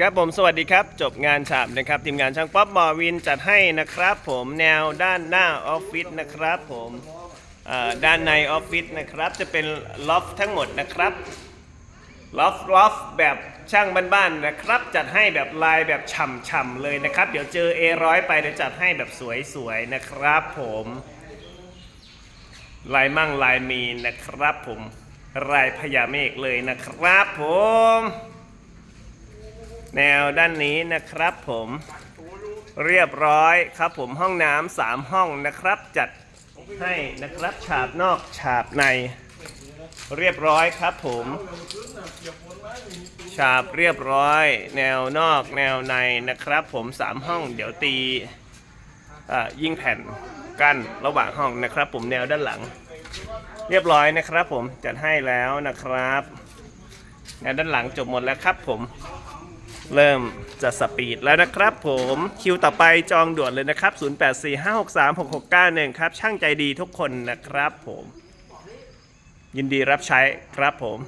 ครับผมสวัสดีครับ จบงานฉาบนะครับ ทีมงานช่างป๊อปบอวินจัดให้นะครับผมแนวด้านหน้าออฟฟิศนะครับผมด้านในออฟฟิศนะครับ จะเป็นล็อฟทั้งหมดนะครับล็อฟล็อฟแบบช่างบ้านๆนะครับ จัดให้แบบลายแบบฉ่ำๆเลยนะครับ เดี๋ยวเจอ A100 ไปเดี๋ยวจัดให้แบบสวยๆนะครับผมลายมั่งลายมีนะครับผมลายพญาเมฆเลยนะครับผม แนวด้านนี้นะครับผมเรียบร้อยครับผมห้องน้ำสามห้องนะครับ จัดให้นะครับฉาบนอกฉาบใน เรียบร้อยครับผม ฉาบเรียบร้อย แนวนอกแนวในนะครับผมสามห้อง เดี๋ยวตียิงแผ่นกั้นระหว่างห้องนะครับ ผมแนวด้านหลัง เรียบร้อยนะครับผมจัดให้แล้วนะครับแนวด้านหลังจบหมดแล้วครับผม เริ่มจะสปีดแล้วนะครับผมคิวต่อไปจองด่วนเลยนะครับ 0845636691 ครับ ช่างใจดีทุกคนนะครับผม ยินดีรับใช้ครับผม